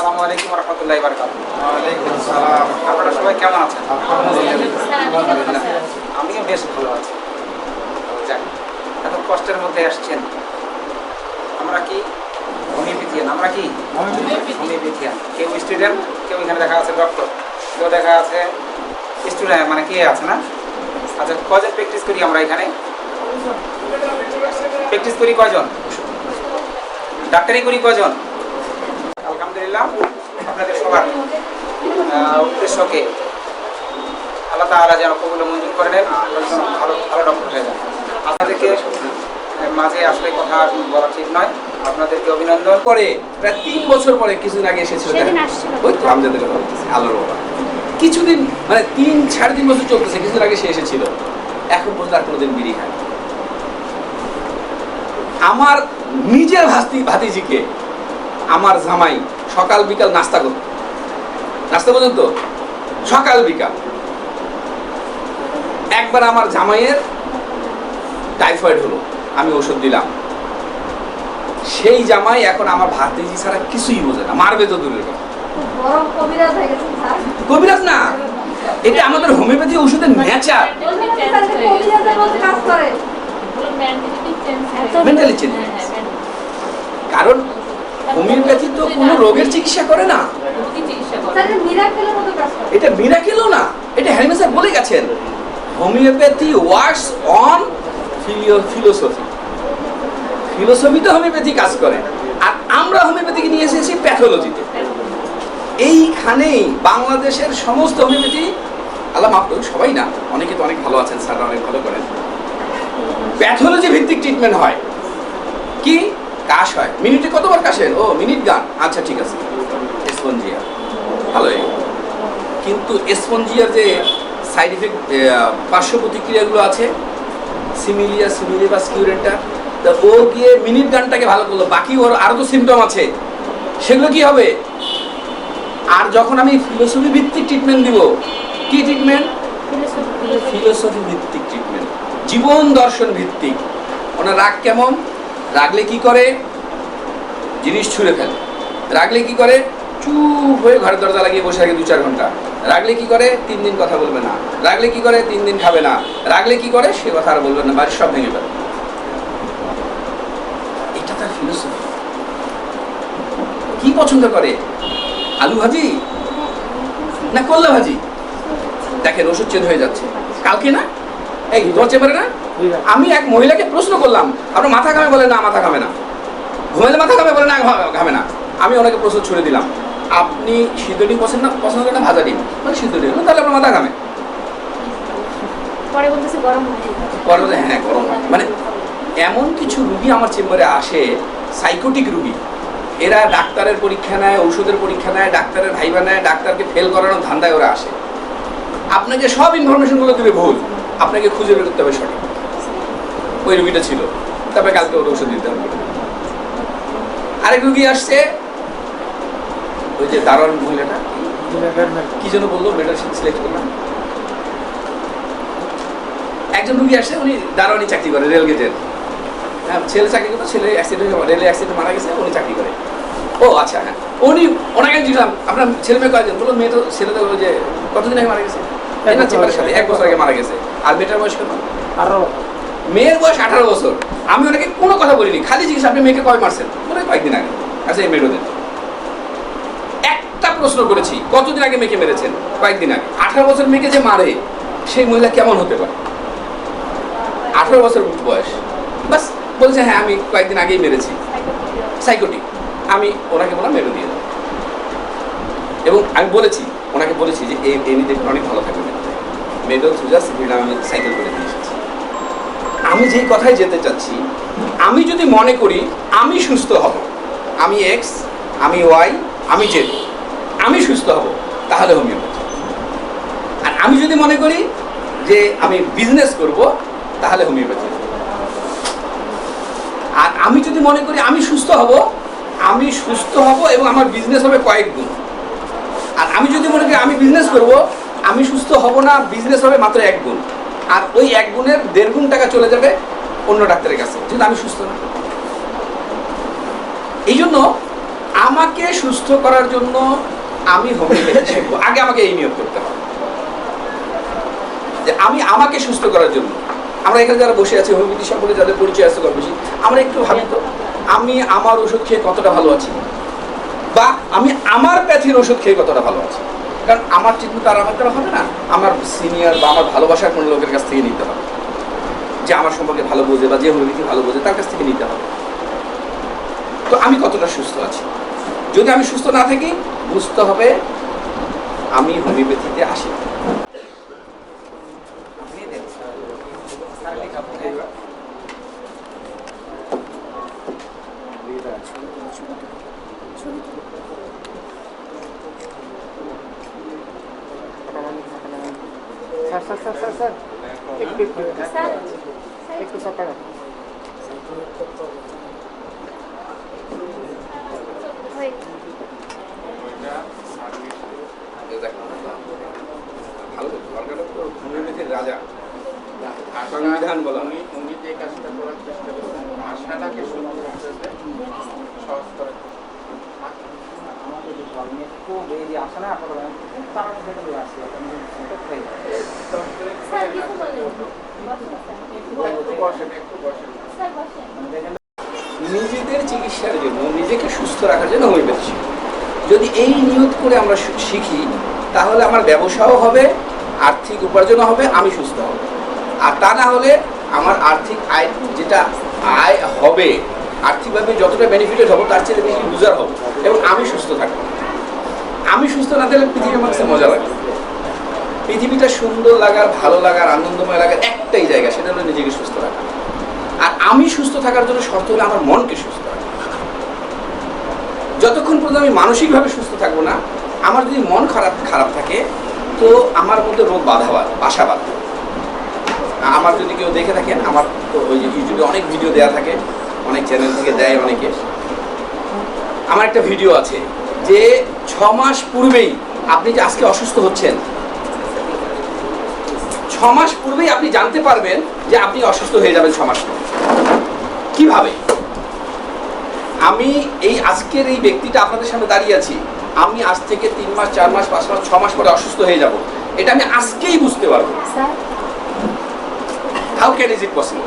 আসসালামু আলাইকুম রহমতুল্লাহ বারকাত আপনারা সবাই কেমন আছেন? আমিও বেশ ভালো আছি। যাক এত কষ্টের মধ্যে আসছেন। আমরা কি? হোমিওপ্যাথিয়ান। আমরা কি? হোমিওপ্যাথিয়ান। কেউ স্টুডেন্ট কেউ এখানে দেখা আছে ডক্টর কেউ দেখা আছে স্টুডেন্ট মানে কে আছে না? আচ্ছা কজন প্র্যাকটিস করি আমরা এখানে? প্র্যাকটিস করি কয়জন ডাক্তারি করি কয়জন আলহামদুলিল্লাহ আপনাদের সবার উদ্দেশ্যকে আল্লাহ তাআলা যেন কবুল মঞ্জুর করে নেন ভালো ভালো ডক্টর হয়ে যান। আপনাদেরকে মাঝে আসলে কথা বলা ঠিক নয়। আপনাদেরকে অভিনন্দন। পরে প্রায় তিন বছর পরে কিছুদিন আগে এসেছিল। ওই তো আমজাদের কথা বলতেছি, আল্লাহর বাবা। কিছুদিন মানে তিন সাড়ে তিন বছর চলতেছে কিছুদিন আগে সে এসেছিল। এখন পর্যন্ত আর কোনোদিন বিড়ি খায় আমার নিজের ভাস্তি ভাতিজিকে আমার জামাই সকাল বিকাল নাস্তা করত নাস্তা পর্যন্ত? সকাল বিকাল। একবার আমার জামাইয়ের টাইফয়েড হলো আমি ওষুধ দিলাম। সেই জামাই এখন আমার ভাতিজি ছাড়া কিছুই বোঝে না মারবে তো দূরের কথা। কবিরাজ হয়ে গেছেন স্যার। কবিরাজ না এটা আমাদের হোমিওপ্যাথি ওষুধের নেচার Mentally change. কারণ হোমিওপ্যাথি তো কোনো রোগের চিকিৎসা করে না। স্যার মিরাকেলের মতো এটা মিরাকেলও না এটা হ্যারিমে স্যার বলে গেছেন। Homeopathy works on philosophy. ফিলোসফিতে homeopathy কাজ করে। আর আমরা হোমিওপ্যাথিকে নিয়ে এসেছি প্যাথোলজিতে। এইখানেই বাংলাদেশের সমস্ত হোমিওপ্যাথি আল্লাহ মাফ করুন সবাই না অনেকে তো অনেক ভালো আছেন স্যাররা অনেক ভালো করেন। প্যাথোলজি ভিত্তিক ট্রিটমেন্ট হয়। কি? কাশ হয়। মিনিটে কতবার কাশেন ও মিনিট গান। আচ্ছা ঠিক আছে। স্পঞ্জিয়া। ভালোই। কিন্তু স্পঞ্জিয়ার যে সাইড ইফেক্ট পার্শ্ব প্রতিক্রিয়াগুলো আছে সিমিলিয়া সিমিলিবাস কিউরেন্টা তা ও গিয়ে মিনিট গানটাকে ভালো করল। বাকি ওর আরও তো সিমটম আছে। সেগুলো কি হবে? আর যখন আমি ফিলোসফি ভিত্তিক ট্রিটমেন্ট দিব কি ট্রিটমেন্ট ফিলোসফি ভিত্তিক ট্রিটমেন্ট জীবন দর্শন ভিত্তিক। ওনার রাগ কেমন? রাগলে কি করে? জিনিস ছুঁড়ে ফেলে। রাগলে কি করে? চুপ হয়ে ঘরের দরজা লাগিয়ে বসে থাকে দু চার ঘণ্টা। রাগলে কি করে? তিন দিন কথা বলবে না। রাগলে কি করে? তিন দিন খাবে না। রাগলে কি করে? সে কথা আর বলবে না। বাড়ির সব ভেঙে ফেলে। এটা তার কি পছন্দ করে? আলু ভাজি? না করলা ভাজি? দেখেন, ওষুধ চেঞ্জ হয়ে যাচ্ছে। কালকে না? এই তোমার চেম্বারে না? আমি এক মহিলাকে প্রশ্ন করলাম আপনার মাথা ঘামে বলে না মাথা ঘামে না। ঘুমাইলে মাথা ঘামে বলে না ঘামে না। আমি ওনাকে প্রশ্ন ছুড়ে দিলাম আপনি সিদ্ধ ডিম পছন্দ না পছন্দ করেন না ভাজা ডিম? মানে সিদ্ধ ডিম। তাহলে আপনার মাথা ঘামে। পরে বলতেছে গরম পরে হ্যাঁ গরম মানে এমন কিছু রুগী আমার চেম্বারে আসে সাইকোটিক রুগী। এরা ডাক্তারের পরীক্ষা নেয় ওষুধের পরীক্ষা নেয় ডাক্তারের ভাইবা নেয় ডাক্তারকে ফেল করানোর ধান্দায় ওরা আসে। আপনাকে সব ইনফরমেশনগুলো দেবে ভুল। আপনাকে খুঁজে বের করতে হবে সঠিক। ওই রুগীটা ছিল। তারপরে কালকে ওর ওষুধ দিতে হবে। আরেক রুগী আসছে। ওই যে দারোয়ান মহিলাটা। কি যেন বলল মেয়েটা সিলেক্ট করলাম একজন রুগী আসে উনি দারোয়ানি চাকরি করে রেলগেটের হ্যাঁ ছেলে চাকরি করতো ছেলে অ্যাক্সিডেন্ট রেলে অ্যাক্সিডেন্ট মারা গেছে উনি চাকরি করে। ও আচ্ছা হ্যাঁ। উনি ওনাকে জিজ্ঞাসলাম আপনার ছেলে মেয়ে কয়েকজন বলল মেয়ে তো ছেলে তো যে কতদিন আগে মারা গেছে। এক বছর আগে মারা গেছে। আর মেয়েটার বয়স কত? আরও মেয়ের বয়স আঠারো বছর। আমি ওনাকে কোনো কথা বলিনি। খালি জিজ্ঞেস, আপনি মেয়েকে কয় মারছেন? বলে কয়েকদিন আগে। আচ্ছা এই মেয়েদের একটা প্রশ্ন করেছি, কতদিন আগে মেয়েকে মেরেছেন? কয়েকদিন আগে। আঠারো বছর মেয়েকে যে মারে, সেই মহিলা কেমন হতে পারে? আঠারো বছর বয়স। বাস, বলছে হ্যাঁ আমি কয়েকদিন আগেই মেরেছি। সাইকোটিক। আমি ওনাকে বললাম, মেরে দিয়ে দাও। এবং আমি বলেছি, ওনাকে বলেছি যে এই দেখুন অনেক ভালো থাকবে। মেডল সুজা সিভিল আমি সাইকেল করে দিয়ে এসেছি আমি যেই কথায় যেতে চাচ্ছি, আমি যদি মনে করি আমি সুস্থ হব, আমি এক্স আমি ওয়াই আমি জেড আমি সুস্থ হব, তাহলে হোমিওপ্যাথি। আর আমি যদি মনে করি যে আমি বিজনেস করব, তাহলে হোমিওপ্যাথি। আর আমি যদি মনে করি আমি সুস্থ হব, আমি সুস্থ হব এবং আমার বিজনেস হবে কয়েক গুণ। আর আমি যদি মনে করি আমি বিজনেস করব, আমি সুস্থ হব না বিজনেস হবে মাত্র এক গুণ। আর ওই এক গুণের দেড় গুণ টাকা চলে যাবে অন্য ডাক্তারের কাছে। যেহেতু আমি সুস্থ না। এই জন্য আমাকে সুস্থ করার জন্য আমি হোমিওপ্যাথি আগে আমাকে এই নিয়োগ করতে হবে। যে আমি আমাকে সুস্থ করার জন্য। আমরা এখানে যারা বসে আছি হোমিওপ্যাথি সম্পর্কে যাদের পরিচয় আছে কম বেশি, আমরা একটু ভাবি তো, আমি আমার ওষুধ খেয়ে কতটা ভালো আছি? বা আমি আমার প্যাথির ওষুধ খেয়ে কতটা ভালো আছি? কারণ আমার ট্রিটমেন্ট আর আমার দ্বারা হবে না। আমার সিনিয়র বা আমার ভালোবাসার কোনো লোকের কাছ থেকে নিতে হবে। যে আমার সম্পর্কে ভালো বোঝে বা যে হোমিওপ্যাথি ভালো বোঝে, তার কাছ থেকে নিতে হবে। তো আমি কতটা সুস্থ আছি? যদি আমি সুস্থ না থাকি, বুঝতে হবে আমি হোমিওপ্যাথিতে আসি না। স্যার স্যার স্যার স্যার একটু একটু একটু সকালে রাজা সংবিধান বলা হয়। উনি উনি যে কাজটা করার চেষ্টা করছেন করতেছে সহজ করে নিজেদের চিকিৎসার জন্য নিজেকে সুস্থ রাখার জন্য হোমিওপ্যাথি শিখি যদি এই নিয়ত করে আমরা শিখি তাহলে আমার ব্যবসাও হবে আর্থিক উপার্জনও হবে আমি সুস্থ হব। আর তা না হলে আমার আর্থিক আয় যেটা আয় হবে আর্থিকভাবে যতটা বেনিফিটেড হব, তার চেয়ে বেশি লুজার হব। এবং আমি সুস্থ থাকব। আমি সুস্থ না থাকলে পৃথিবী আমার কাছে মজা লাগে পৃথিবীটা সুন্দর লাগার, ভালো লাগার, আনন্দময় লাগার একটাই জায়গা, সেটা হলো নিজেকে সুস্থ রাখা। আর আমি সুস্থ থাকার জন্য শর্ত হলো আমার মনকে সুস্থ রাখা। যতক্ষণ পর্যন্ত আমি মানসিকভাবে সুস্থ থাকব না, আমার যদি মন খারাপ খারাপ থাকে, তো আমার মধ্যে রোগ বাধা বাঁধে বাসা বাঁধবে। আমার যদি কেউ দেখে থাকেন, আমার তো ওই যে ইউটিউবে অনেক ভিডিও দেওয়া থাকে। অনেক চ্যানেল থেকে দেয় অনেকে। আমার একটা ভিডিও আছে যে ছ মাস পূর্বেই আপনি যে আজকে অসুস্থ হচ্ছেন ছ মাস পূর্বেই আপনি জানতে পারবেন যে আপনি অসুস্থ হয়ে যাবেন ছ মাস পর। কীভাবে? আমি এই আজকের এই ব্যক্তিটা আপনাদের সামনে দাঁড়িয়ে আছি। আমি আজ থেকে তিন মাস চার মাস পাঁচ মাস ছ মাস পরে অসুস্থ হয়ে যাব। এটা আমি আজকেই বুঝতে পারব। How can is it possible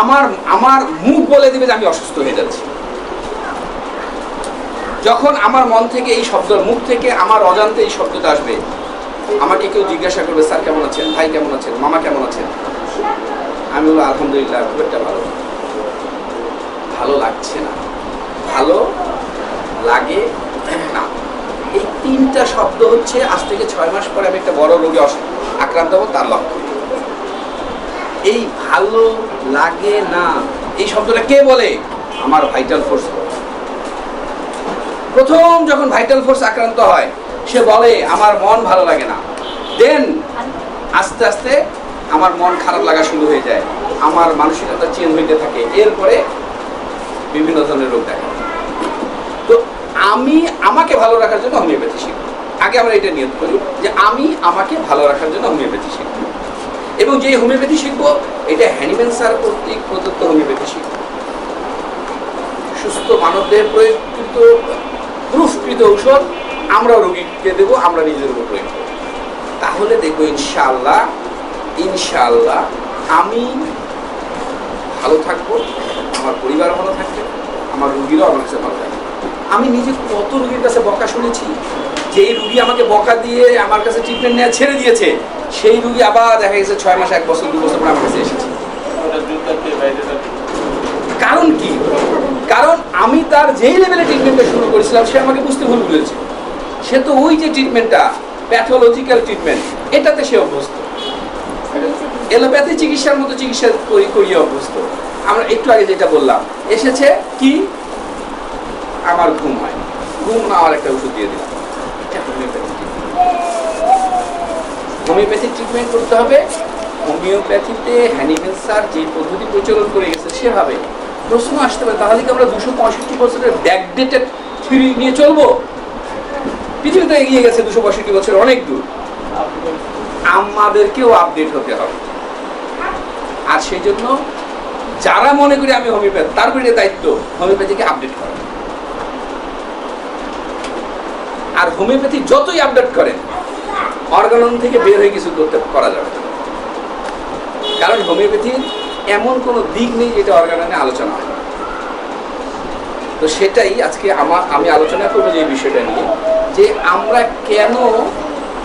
আমার আমার মুখ বলে দিবে যে আমি অসুস্থ হয়ে যাচ্ছি। যখন আমার মন থেকে এই শব্দ মুখ থেকে আমার অজান্তে এই শব্দটা আসবে, আমাকে কেউ জিজ্ঞাসা করবে, স্যার, কেমন আছেন? ভাই কেমন আছেন? মামা কেমন আছেন? আমি বলব আলহামদুলিল্লাহ, খুব একটা ভালো। ভালো লাগছে না। ভালো লাগে না। এই তিনটা শব্দ হচ্ছে, আজ থেকে ছয় মাস পরে আমি একটা বড় রোগে আক্রান্ত হব, তার লক্ষণ। এই ভালো লাগে না। এই শব্দটা কে বলে? আমার ভাইটাল ফোর্স প্রথম যখন ভাইটাল ফোর্স আক্রান্ত হয়, সে বলে, আমার মন ভালো লাগে না। দেন আস্তে আস্তে আমার মন খারাপ লাগা শুরু হয়ে যায়। আমার মানসিকতা চেঞ্জ হইতে থাকে। এরপরে বিভিন্ন ধরনের রোগ দেখা। তো আমি আমাকে ভালো রাখার জন্য হোমিওপ্যাথি শিখব। আগে আমরা এটা নিয়ত করি যে আমি আমাকে ভালো রাখার জন্য হোমিওপ্যাথি শিখব। এবং যে হোমিওপ্যাথি শিখব, এটা হ্যানিম্যান স্যার কর্তৃক প্রদত্ত হোমিওপ্যাথি শিখব। সুস্থ মানবদের প্রয়োগকৃত, প্রুফকৃত ঔষধ আমরা রোগীকে দেবো, আমরা নিজেদের উপর প্রয়োগ করব। তাহলে দেখব ইনশাআল্লাহ ইনশাআল্লাহ আমি ভালো থাকব, আমার পরিবার ভালো থাকবে, আমার রুগীরাও আমার কাছে ভালো থাকবে। আমি নিজে কত রুগীর কাছে বকা শুনেছি যেই রুগী আমাকে বকা দিয়ে আমার কাছে ট্রিটমেন্ট নেওয়া ছেড়ে দিয়েছে সেই রুগী আবার দেখা গেছে ছয় মাস এক বছর দু বছর পরে আমার কাছে এসেছে। কারণ কি? কারণ আমি তার যেই লেভেলে ট্রিটমেন্টটা শুরু করেছিলাম সে আমাকে বুঝতে ভুল বুঝেছে। সে তো ওই যে ট্রিটমেন্টটা প্যাথোলজিক্যাল ট্রিটমেন্ট এটাতে সে অভ্যস্ত। এলোপ্যাথি চিকিৎসার মতো চিকিৎসা করি করিয়ে অভ্যস্ত। আমরা একটু আগে যেটা বললাম এসেছে কি? আমার ঘুম হয়। ঘুম না আমার একটা ওষুধ দিয়ে দিলাম এটা হোমিওপ্যাথি হোমিওপ্যাথি ট্রিটমেন্ট করতে হবে। হোমিওপ্যাথিতে হ্যানিম্যান স্যার যে পদ্ধতি প্রচলন করে গেছে সেভাবে। প্রশ্ন আসতে পারে, তাহলে কি আমরা দুশো পঁয়ষট্টি বছরের ব্যাকডেটেড থিওরি নিয়ে চলবো? পৃথিবী তো এগিয়ে গেছে দুশো পঁয়ষট্টি বছর, অনেক দূর। আমাদেরকেও আপডেট হতে হবে। আর সেই জন্য যারা মনে করি আমি হোমিওপ্যাথ, তার উপরে দায়িত্ব, হোমিওপ্যাথিকে আপডেট করা। আর হোমিওপ্যাথি যতই আপডেট করেন অর্গানন থেকে বের হয়ে কিছু করতে করা যাবে। কারণ হোমিওপ্যাথির এমন কোনো দিক নেই যেটা অর্গাননে আলোচনা হয়। তো সেটাই আজকে আমার আমি আলোচনা করব যে বিষয়টা নিয়ে, যে আমরা কেন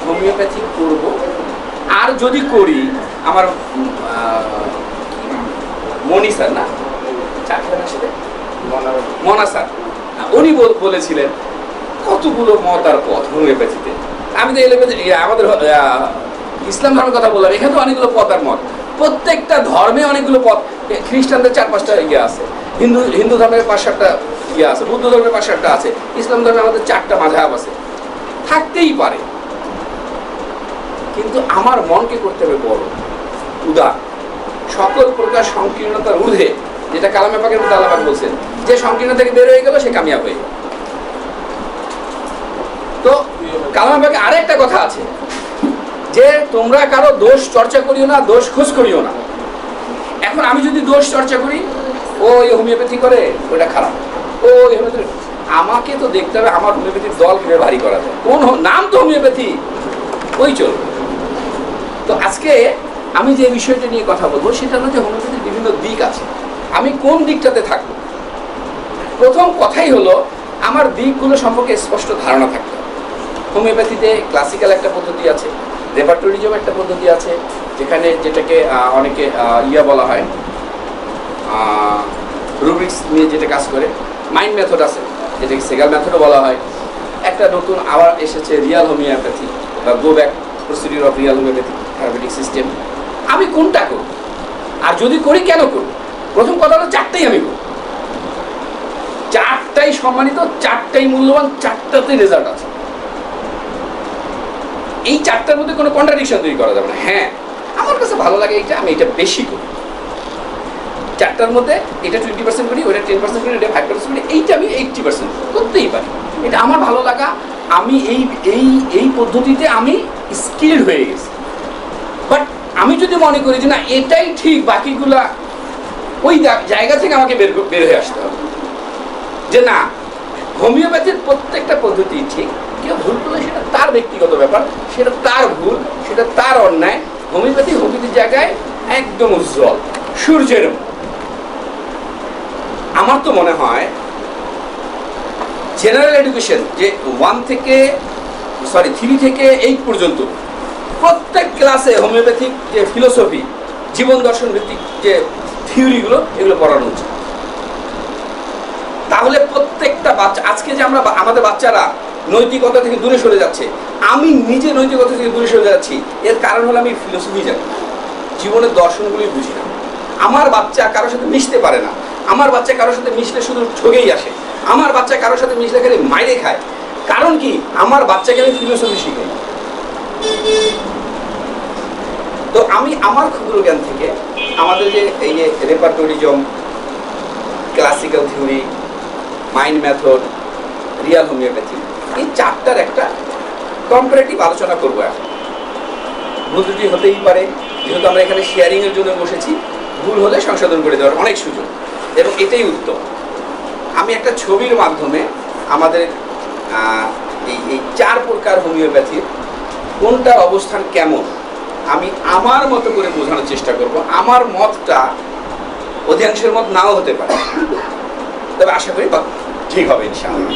হোমিওপ্যাথি করব, আর যদি করি, আমার মনি স্যার না? মনা স্যার। উনি বলেছিলেন, কতগুলো মত আর পথ হোমিওপ্যাথিতে? আমি তো ইয়ে, আমাদের ইসলাম ধর্মের কথা বললাম এখানে তো অনেকগুলো পথ আর মত। প্রত্যেকটা ধর্মে অনেকগুলো পথ খ্রিস্টানদের চার পাঁচটা ইয়ে আছে। হিন্দু হিন্দু ধর্মের পাঁচ সাতটা ইয়ে আছে বৌদ্ধ ধর্মের পাঁচ সাতটা আছে ইসলাম ধর্মে আমাদের চারটা মাঝাব আছে। থাকতেই পারে। কিন্তু আমার মনকে করতে হবে বড় উদার। সকল প্রকার সংকীর্ণতার ঊর্ধ্বে যেটা কালামে পাকের মধ্যে আল্লাহ বলছেন যে সংকীর্ণ থেকে বের হয়ে গেল সে কামিয়াব হয়ে গেল। তো কালামে পাকে আরেকটা কথা আছে, যে তোমরা কারও দোষ চর্চা করিও না, দোষ খোঁজ করিও না। এখন আমি যদি দোষ চর্চা করি, ও এই হোমিওপ্যাথি করে, ওটা খারাপ। ও আমাকে তো দেখতে হবে আমার হোমিওপ্যাথির দল কীভাবে ভারী করা যায়। কোন নাম তো হোমিওপ্যাথি, ওই চলবে তো আজকে আমি যে বিষয়টা নিয়ে কথা বলব, সেটা হলো যে হোমিওপ্যাথির বিভিন্ন দিক আছে। আমি কোন দিকটাতে থাকব? প্রথম কথাই হলো, আমার দিকগুলো সম্পর্কে স্পষ্ট ধারণা থাকতে হবে। হোমিওপ্যাথিতে ক্লাসিক্যাল একটা পদ্ধতি আছে রেপার্টরিজম একটা পদ্ধতি আছে, যেখানে যেটাকে অনেকে ইয়া বলা হয় রুব্রিক্স নিয়ে যেটা কাজ করে মাইন্ড মেথড আছে, যেটাকে সেগাল মেথডও বলা হয়। একটা নতুন আবার এসেছে রিয়াল হোমিওপ্যাথি বা go back procedure of real homeopathy therapeutic system আমি কোনটা করব? আর যদি করি কেন করব? প্রথম কথা হলো চারটাই আমি করব। চারটাই সম্মানিত, চারটাই মূল্যবান, চারটাতে রেজাল্ট আছে। এই চারটার মধ্যে কোনো কন্ট্রাডিকশন তৈরি করা যাবে না। হ্যাঁ আমার কাছে ভালো লাগে এইটা, আমি এটা বেশি করি। চারটার মধ্যে এটা টোয়েন্টি পার্সেন্ট করি ওটা টেন পার্সেন্ট করি এটা ফাইভ পার্সেন্ট করি, এইটা আমি এইটটি পার্সেন্ট করতেই পারি। এটা আমার ভালো লাগা, আমি এই এই এই পদ্ধতিতে আমি স্কিল্ড হয়ে গেছি। বাট আমি যদি মনে করি যে না, এটাই ঠিক, বাকিগুলা ওই জায়গা থেকে আমাকে বের বের হয়ে আসতে হবে। যে না, হোমিওপ্যাথির প্রত্যেকটা পদ্ধতি ঠিক, কেউ ভুল করলে সেটা তার ব্যক্তিগত ব্যাপার, সেটা তার ভুল, সেটা তার অন্যায়। হোমিওপ্যাথি হোমিওপ্যাথির জায়গায় একদম উজ্জ্বল, সূর্যের আমার তো মনে হয় জেনারেল এডুকেশন যে ওয়ান থেকে সরি থ্রি থেকে এইট পর্যন্ত, প্রত্যেক ক্লাসে হোমিওপ্যাথিক যে ফিলোসফি জীবন দর্শন ভিত্তিক যে থিওরিগুলো এগুলো পড়ানো উচিত। তাহলে প্রত্যেকটা বাচ্চা, আজকে যে আমরা আমাদের বাচ্চারা নৈতিকতা থেকে দূরে সরে যাচ্ছে। আমি নিজে নৈতিকতা থেকে দূরে সরে যাচ্ছি। এর কারণ হলো আমি ফিলোসফি জানি। জীবনের দর্শনগুলি বুঝি না। আমার বাচ্চা কারোর সাথে মিশতে পারে না। আমার বাচ্চা কারোর সাথে মিশলে শুধু ঠগেই আসে। আমার বাচ্চা কারোর সাথে মিশলে খালি মাইরে খায়। কারণ কি? আমার বাচ্চাকে আমি ফিলোসফি শিখাই। তো আমি আমার ক্ষুদ্র জ্ঞান থেকে আমাদের যে এই যে repertorism classical theory mind method real homeopathy এই চারটার একটা কম্পারেটিভ আলোচনা করব এখন। ভুল ত্রুটি হতেই পারে, যেহেতু আমরা এখানে শেয়ারিংয়ের জন্য বসেছি, ভুল হলে সংশোধন করে দেওয়ার অনেক সুযোগ, এবং এটাই উত্তম। আমি একটা ছবির মাধ্যমে আমাদের এই এই চার প্রকার হোমিওপ্যাথির কোনটার অবস্থান কেমন, আমি আমার মতো করে বোঝানোর চেষ্টা করব। আমার মতটা অধিকাংশের মত নাও হতে পারে। তবে আশা করি ঠিক হবে, ইনশাআল্লাহ।